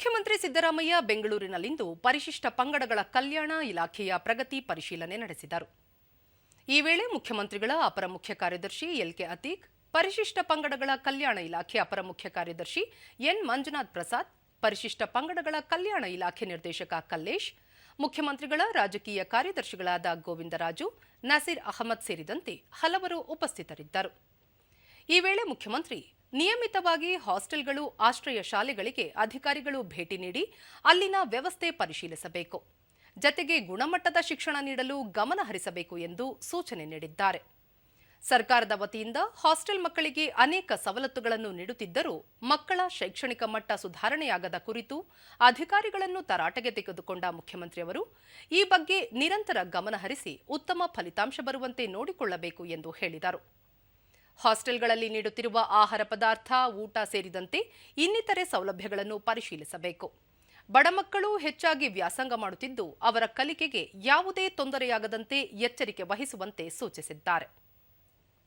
ಮುಖ್ಯಮಂತ್ರಿ ಸಿದ್ದರಾಮಯ್ಯ ಬೆಂಗಳೂರಿನಲ್ಲಿಂದು ಪರಿಶಿಷ್ಟ ಪಂಗಡಗಳ ಕಲ್ಯಾಣ ಇಲಾಖೆಯ ಪ್ರಗತಿ ಪರಿಶೀಲನೆ ನಡೆಸಿದರು. ಈ ವೇಳೆ ಮುಖ್ಯಮಂತ್ರಿಗಳ ಅಪರ ಮುಖ್ಯ ಕಾರ್ಯದರ್ಶಿ ಎಲ್ಕೆ ಅತೀಕ್, ಪರಿಶಿಷ್ಟ ಪಂಗಡಗಳ ಕಲ್ಯಾಣ ಇಲಾಖೆ ಅಪರ ಮುಖ್ಯ ಕಾರ್ಯದರ್ಶಿ ಎನ್. ಮಂಜುನಾಥ್ ಪ್ರಸಾದ್, ಪರಿಶಿಷ್ಟ ಪಂಗಡಗಳ ಕಲ್ಯಾಣ ಇಲಾಖೆ ನಿರ್ದೇಶಕ ಕಲ್ಲೇಶ್, ಮುಖ್ಯಮಂತ್ರಿಗಳ ರಾಜಕೀಯ ಕಾರ್ಯದರ್ಶಿಗಳಾದ ಗೋವಿಂದರಾಜು ನಸೀರ್ ಅಹಮದ್ ಸೇರಿದಂತೆ ಹಲವರು ಉಪಸ್ಥಿತರಿದ್ದರು. ಈ ವೇಳೆ ಮುಖ್ಯಮಂತ್ರಿ ನಿಯಮಿತವಾಗಿ ಹಾಸ್ಟೆಲ್ಗಳು, ಆಶ್ರಯ ಶಾಲೆಗಳಿಗೆ ಅಧಿಕಾರಿಗಳು ಭೇಟಿ ನೀಡಿ ಅಲ್ಲಿನ ವ್ಯವಸ್ಥೆ ಪರಿಶೀಲಿಸಬೇಕು. ಜತೆಗೆ ಗುಣಮಟ್ಟದ ಶಿಕ್ಷಣ ನೀಡಲು ಗಮನ ಹರಿಸಬೇಕು ಎಂದು ಸೂಚನೆ ನೀಡಿದ್ದಾರೆ. ಸರ್ಕಾರದ ವತಿಯಿಂದ ಹಾಸ್ಟೆಲ್ ಮಕ್ಕಳಿಗೆ ಅನೇಕ ಸವಲತ್ತುಗಳನ್ನು ನೀಡುತ್ತಿದ್ದರೂ ಮಕ್ಕಳ ಶೈಕ್ಷಣಿಕ ಮಟ್ಟ ಸುಧಾರಣೆಯಾಗದ ಕುರಿತು ಅಧಿಕಾರಿಗಳನ್ನು ತರಾಟೆಗೆ ತೆಗೆದುಕೊಂಡ ಮುಖ್ಯಮಂತ್ರಿಯವರು, ಈ ಬಗ್ಗೆ ನಿರಂತರ ಗಮನಹರಿಸಿ ಉತ್ತಮ ಫಲಿತಾಂಶ ಬರುವಂತೆ ನೋಡಿಕೊಳ್ಳಬೇಕು ಎಂದು ಹೇಳಿದರು. ಹಾಸ್ಟೆಲ್ಗಳಲ್ಲಿ ನೀಡುತ್ತಿರುವ ಆಹಾರ ಪದಾರ್ಥ, ಊಟ ಸೇರಿದಂತೆ ಇನ್ನಿತರೆ ಸೌಲಭ್ಯಗಳನ್ನು ಪರಿಶೀಲಿಸಬೇಕು. ಬಡ ಮಕ್ಕಳು ಹೆಚ್ಚಾಗಿ ವ್ಯಾಸಂಗ ಮಾಡುತ್ತಿದ್ದು, ಅವರ ಕಲಿಕೆಗೆ ಯಾವುದೇ ತೊಂದರೆಯಾಗದಂತೆ ಎಚ್ಚರಿಕೆ ವಹಿಸುವಂತೆ ಸೂಚಿಸಿದ್ದಾರೆ.